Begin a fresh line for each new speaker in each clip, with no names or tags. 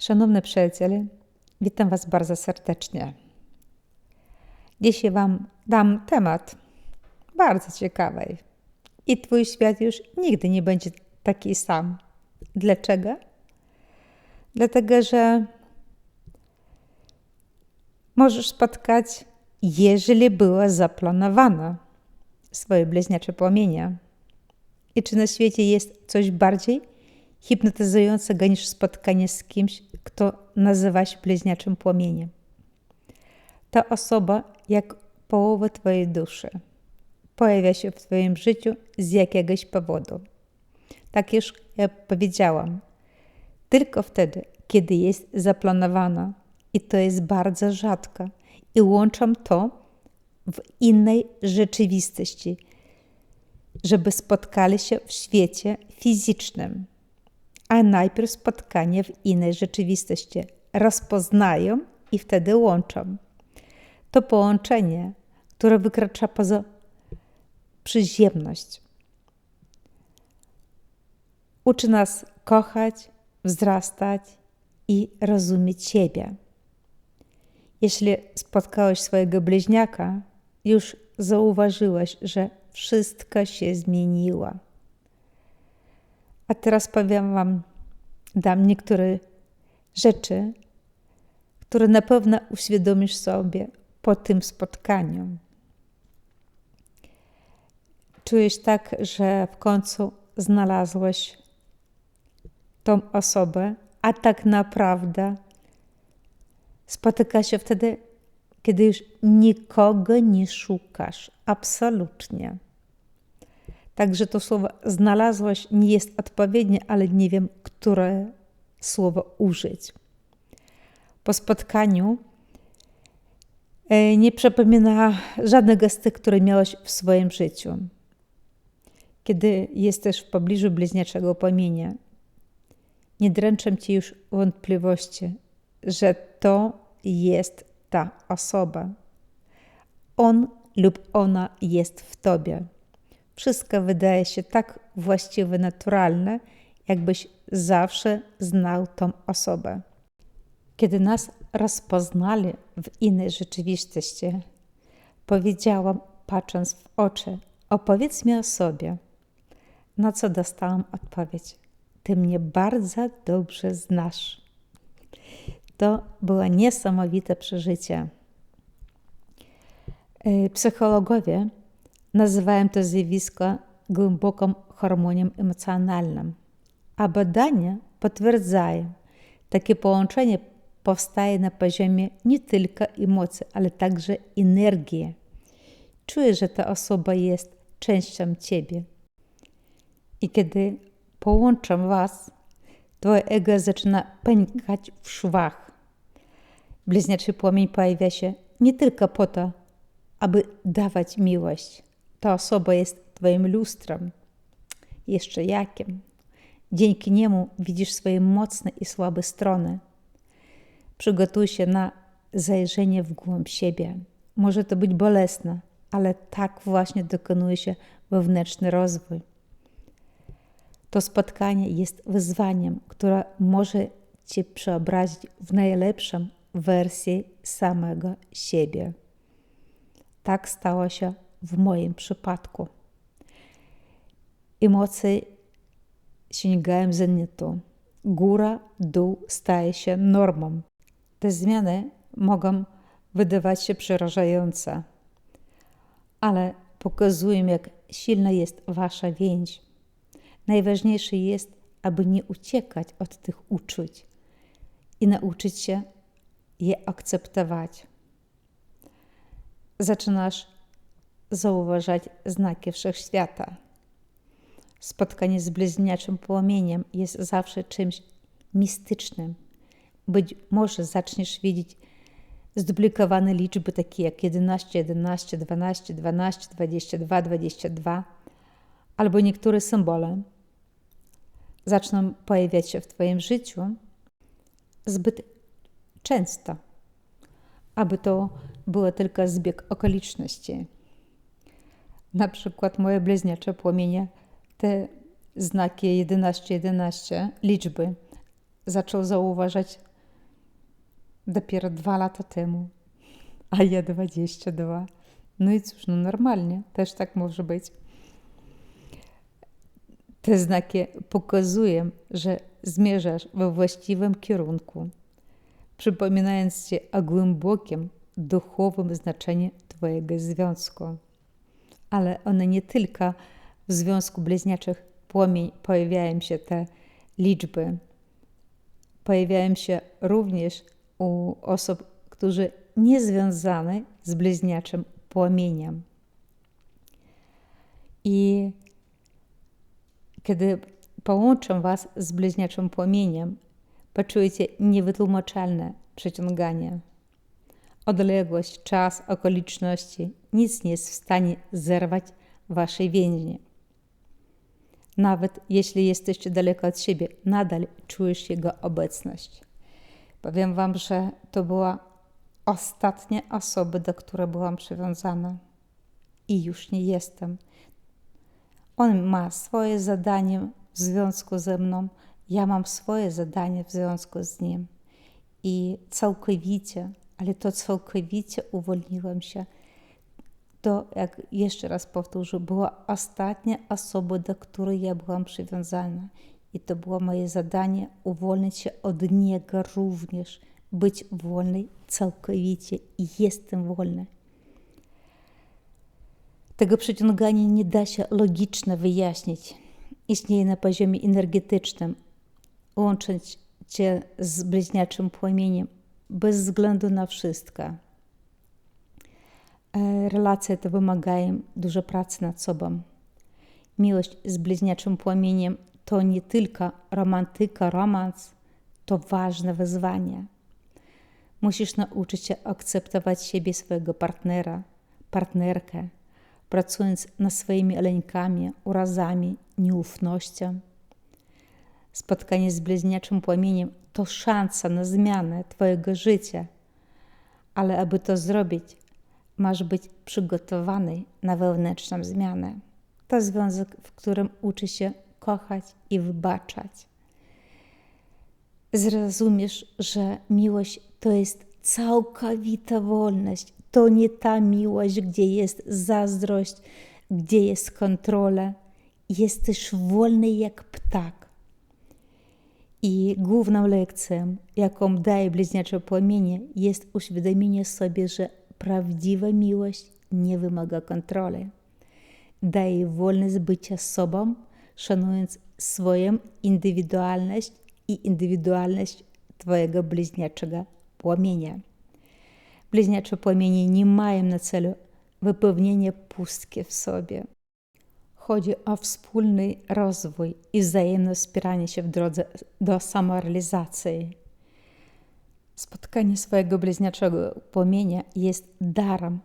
Szanowne przyjaciele, witam Was bardzo serdecznie. Dzisiaj Wam dam temat bardzo ciekawy i Twój świat już nigdy nie będzie taki sam. Dlaczego? Dlatego, że możesz spotkać, jeżeli była zaplanowana, swoje bliźniacze płomienia. I czy na świecie jest coś bardziej hipnotyzującego niż spotkanie z kimś, kto nazywa się bliźniaczym płomieniem? Ta osoba, jak połowa Twojej duszy, pojawia się w Twoim życiu z jakiegoś powodu. Tak już jak powiedziałam, tylko wtedy, kiedy jest zaplanowana, i to jest bardzo rzadko, i łączam to w innej rzeczywistości, żeby spotkali się w świecie fizycznym, a najpierw spotkanie w innej rzeczywistości rozpoznają i wtedy łączą. To połączenie, które wykracza poza przyziemność. Uczy nas kochać, wzrastać i rozumieć siebie. Jeśli spotkałeś swojego bliźniaka, już zauważyłeś, że wszystko się zmieniło. A teraz powiem Wam, dam niektóre rzeczy, które na pewno uświadomisz sobie po tym spotkaniu. Czujesz tak, że w końcu znalazłeś tą osobę, a tak naprawdę spotyka się wtedy, kiedy już nikogo nie szukasz. Absolutnie. Także to słowo znalazłaś nie jest odpowiednie, ale nie wiem, które słowo użyć. Po spotkaniu e, nie przypomina żadne gesty, które miałeś w swoim życiu. Kiedy jesteś w pobliżu bliźniaczego płomienia, nie dręczą ci już wątpliwości, że to jest ta osoba. On lub ona jest w tobie. Wszystko wydaje się tak właściwie naturalne, jakbyś zawsze znał tą osobę. Kiedy nas rozpoznali w innej rzeczywistości, powiedziałam, patrząc w oczy, opowiedz mi o sobie. Na co dostałam odpowiedź? Ty mnie bardzo dobrze znasz. To było niesamowite przeżycie. E, psychologowie nazywają to zjawisko głęboką harmonią emocjonalną, a badania potwierdzają, takie połączenie powstaje na poziomie nie tylko emocji, ale także energii. Czujesz, że ta osoba jest częścią ciebie. I kiedy połączam was, twoje ego zaczyna pękać w szwach. Bliźniaczy płomień pojawia się nie tylko po to, aby dawać miłość. Ta osoba jest twoim lustrem. Jeszcze jakim? Dzięki niemu widzisz swoje mocne i słabe strony. Przygotuj się na zajrzenie w głąb siebie. Może to być bolesne, ale tak właśnie dokonuje się wewnętrzny rozwój. To spotkanie jest wyzwaniem, które może Cię przeobrazić w najlepszą wersję samego siebie. Tak stało się w moim przypadku. Emocje sięgają zenitu. Góra, dół staje się normą. Te zmiany mogą wydawać się przerażające, ale pokazują, jak silna jest Wasza więź. Najważniejsze jest, aby nie uciekać od tych uczuć i nauczyć się je akceptować. Zaczynasz zauważać znaki wszechświata. Spotkanie z bliźniaczym płomieniem jest zawsze czymś mistycznym. Być może zaczniesz widzieć zduplikowane liczby takie jak 11, 11, 12, 12, 22, 22 albo niektóre symbole zaczną pojawiać się w Twoim życiu zbyt często, aby to było tylko zbieg okoliczności. Na przykład moje bliźniacze płomienie, te znaki 11-11, liczby, zaczął zauważać dopiero dwa lata temu, a ja 22. No i cóż, no normalnie, też tak może być. Te znaki pokazują, że zmierzasz we właściwym kierunku, przypominając ci o głębokim, duchowym znaczeniu Twojego związku. Ale one nie tylko w związku bliźniaczych płomień pojawiają się te liczby, pojawiają się również u osób, którzy nie związane z bliźniaczym płomieniem. I kiedy połączę Was z bliźniaczym płomieniem, poczujecie niewytłumaczalne przyciąganie. Odległość, czas, okoliczności nic nie jest w stanie zerwać Waszej więzi. Nawet jeśli jesteście daleko od siebie, nadal czujesz Jego obecność. Powiem Wam, że to była ostatnia osoba, do której byłam przywiązana. I już nie jestem. On ma swoje zadanie w związku ze mną, ja mam swoje zadanie w związku z nim. I całkowicie, ale to całkowicie uwolniłam się. To, jak jeszcze raz powtórzę, była ostatnia osoba, do której ja byłam przywiązana. I to było moje zadanie uwolnić się od niego również, być wolnej całkowicie. I jestem wolna. Tego przyciągania nie da się logicznie wyjaśnić. Istnieje na poziomie energetycznym. Łączyć cię z bliźniaczym płomieniem bez względu na wszystko. Relacje te wymagają dużo pracy nad sobą. Miłość z bliźniaczym płomieniem to nie tylko romantyka, romans, to ważne wyzwanie. Musisz nauczyć się akceptować siebie, swojego partnera, partnerkę, pracując nad swoimi lękami, urazami, nieufnością. Spotkanie z bliźniaczym płomieniem to szansa na zmianę Twojego życia, ale aby to zrobić, masz być przygotowany na wewnętrzną zmianę. To związek, w którym uczy się kochać i wybaczać. Zrozumiesz, że miłość to jest całkowita wolność. To nie ta miłość, gdzie jest zazdrość, gdzie jest kontrola. Jesteś wolny jak ptak. I główną lekcją, jaką daje bliźniacze płomienie, jest uświadomienie sobie, że prawdziwa miłość nie wymaga kontroli. Daje wolność bycia sobą, szanując swoją indywidualność i indywidualność Twojego bliźniaczego płomienia. Bliźniacze płomienie nie mają na celu wypełnienie pustki w sobie. Chodzi o wspólny rozwój i wzajemne wspieranie się w drodze do samorealizacji. Spotkanie swojego bliźniaczego płomienia jest darem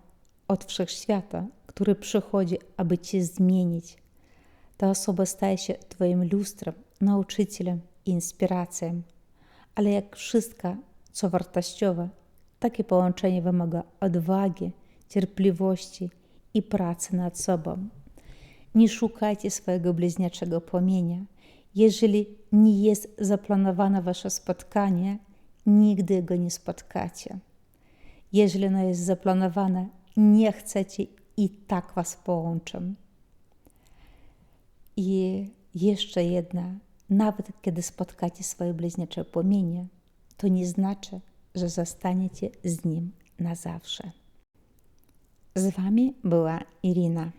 od wszechświata, który przychodzi, aby cię zmienić. Ta osoba staje się Twoim lustrem, nauczycielem i inspiracją. Ale jak wszystko, co wartościowe, takie połączenie wymaga odwagi, cierpliwości i pracy nad sobą. Nie szukajcie swojego bliźniaczego płomienia. Jeżeli nie jest zaplanowane wasze spotkanie, nigdy go nie spotkacie. Jeżeli ono jest zaplanowane, nie chcecie i tak was połączę. I jeszcze jedna, nawet kiedy spotkacie swoje bliźniacze płomienie, to nie znaczy, że zostaniecie z nim na zawsze. Z wami była Irina.